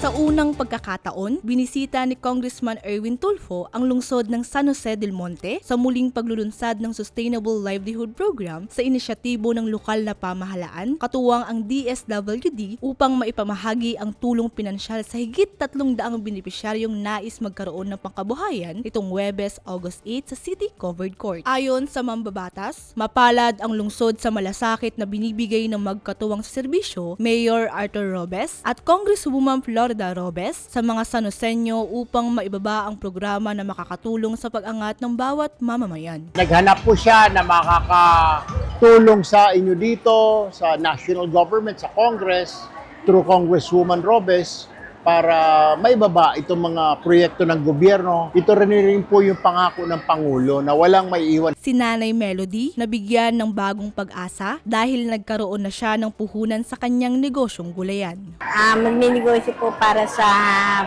Sa unang pagkakataon, binisita ni Congressman Erwin Tulfo ang lungsod ng San Jose del Monte sa muling paglulunsad ng Sustainable Livelihood Program sa inisyatibo ng lokal na pamahalaan, katuwang ang DSWD upang maipamahagi ang tulong pinansyal sa higit 300 benepisyaryong nais magkaroon ng pangkabuhayan itong Webes, August 8 sa City Covered Court. Ayon sa mambabatas, mapalad ang lungsod sa malasakit na binibigay ng magkatuwang serbisyo, Mayor Arthur Robes at Congresswoman Florida Robes sa mga Sanosenyo upang maibaba ang programa na makakatulong sa pag-angat ng bawat mamamayan. Naghanap po siya na makakatulong sa inyo dito, sa national government, sa Congress, through Congresswoman Robes, para maibaba itong mga proyekto ng gobyerno. Ito rin rin po yung pangako ng Pangulo na walang maiiwan Si Nanay Melody nabigyan ng bagong pag-asa dahil nagkaroon na siya ng puhunan sa kanyang negosyong gulayan. Ah, magninegosyo po para sa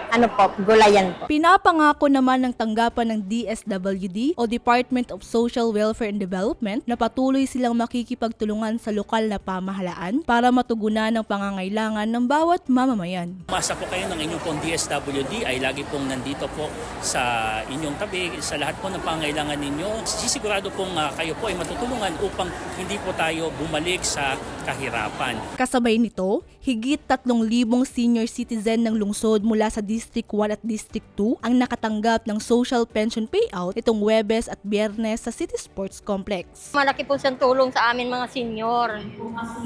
ano po, gulayan po. Pinapangako naman ng tanggapan ng DSWD o Department of Social Welfare and Development na patuloy silang makikipagtulungan sa lokal na pamahalaan para matugunan ang pangangailangan ng bawat mamamayan. Umasa po kayo ng inyong pong DSWD ay lagi pong nandito po sa inyong tabi sa lahat po ng pangailangan ninyo. Sisigurado pong ah, kayo po ay matutulungan upang hindi po tayo bumalik sa kahirapan. Kasabay nito, higit 3,000 senior citizen ng lungsod mula sa District 1 at District 2 ang nakatanggap ng social pension payout itong Webes at Biyernes sa City Sports Complex. Malaki po siyang tulong sa amin mga senior.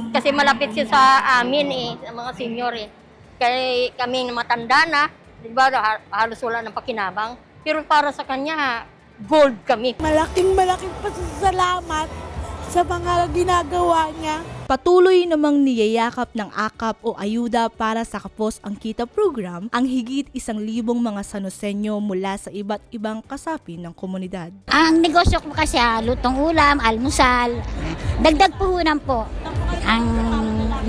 Kasi malapit siya sa amin eh, sa mga senior eh. Kaya kami matanda na, di ba, ha- halos wala ng pakinabang. Pero para sa kanya, gold kami. Malaking malaking pasasalamat sa mga ginagawa niya. Patuloy namang niyayakap ng AKAP o ayuda para sa Kapos ang Kita program ang higit isang libong mga sanosenyo mula sa iba't ibang kasapi ng komunidad. Ang negosyo ko kasi ah, lutong ulam, almusal, dagdag puhunan po ang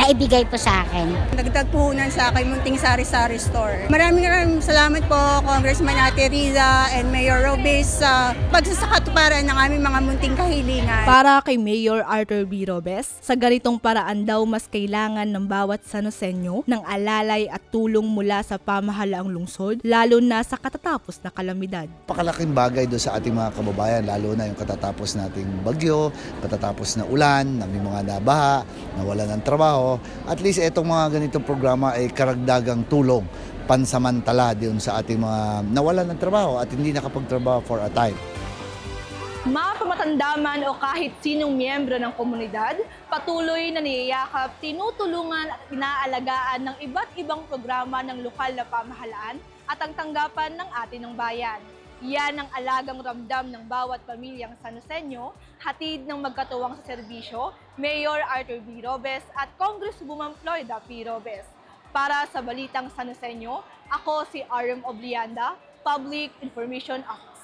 naibigay po sa akin. Dagdag puhunan sa akin Munting Sari Sari Store. Maraming maraming salamat po Congressman Ate Riza and Mayor Robes sa pagsasakatuparan ng aming mga munting kahilingan. Para kay Mayor Arthur B. Robes, sa ganitong paraan daw mas kailangan ng bawat sanosenyo ng alalay at tulong mula sa pamahalaang lungsod, lalo na sa katatapos na kalamidad. Napakalaking bagay doon sa ating mga kababayan, lalo na yung katatapos nating bagyo, katatapos na ulan, na may mga nabaha, nawala ng trabaho. At least itong mga ganitong programa ay karagdagang tulong pansamantala din sa ating mga nawala ng trabaho at hindi nakapagtrabaho for a time. Mga pamatandaman o kahit sinong miyembro ng komunidad, patuloy na niyayakap, tinutulungan at inaalagaan ng iba't ibang programa ng lokal na pamahalaan at ang tanggapan ng atin ng bayan. Yan ang alagang ramdam ng bawat pamilyang Sanosenyo, hatid ng magkatuwang sa serbisyo, Mayor Arthur B. Robes at Congresswoman Florida P. Robes. Para sa Balitang Sanosenyo, ako si RM Oblianda, Public Information Officer.